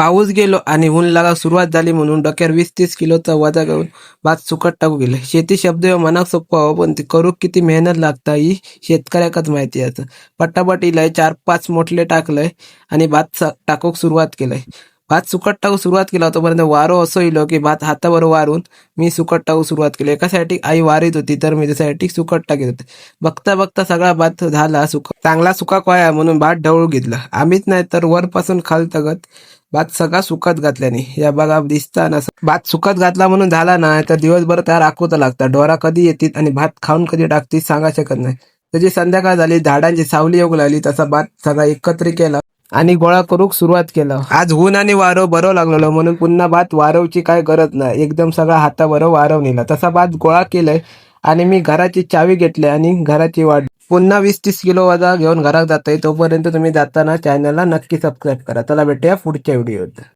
पाऊस गेलो आणि ऊन लागा सुरुवात झाली म्हणून डोक्यावर वीस तीस किलोचा वजा घेऊन भात सुकट टाकू गेले. शेती शब्द ह्यो मनाक सोपं हवं हो, पण ती करूक किती मेहनत लागता ही शेतकऱ्याकच माहिती असं. पट्टापट इलय चार पाच मोठले टाकलंय आणि भात टाकूक सुरुवात केलंय. भात सुकट टाकू सुरुवात केला तोपर्यंत वारो असो इलो की भात हातावर वारून मी सुकट टाकू सुरुवात केली. एकासाठी आई वारीत होती तर मी त्यासाठी सुकट टाकीत होते. बघता बघता सगळा भात झाला सुक चांगला सुका कोया म्हणून भात ढवळू घेतला. आम्हीच नाही तर वरपासून खाल तगत भात सगळा सुकत घातल्याने या बघा दिसता ना भात सुकत घातला म्हणून झाला नाही तर दिवसभर तयार आखवता लागतं डोरा कधी येतील आणि भात खाऊन कधी टाकतील सांगा शकत नाही. त्याची संध्याकाळ झाली झाडांची सावली येऊ लागली तसा भात सगळा एकत्र केला आणि गोळा करूक सुरुवात केलं. आज ऊन आणि वारव बरं लागलेलो म्हणून पुन्हा भात वारवची काय गरज नाही. एकदम सगळा हातावर वारव नेला. तसा भात गोळा केलाय आणि मी घराची चावी घेतली आणि घराची वाट पुन्हा वीस तीस किलो वजा घेऊन घरात जातोय तोपर्यंत तुम्ही जाताना चॅनलला नक्की सबस्क्राईब करा. चला भेटूया पुढच्या व्हिडिओत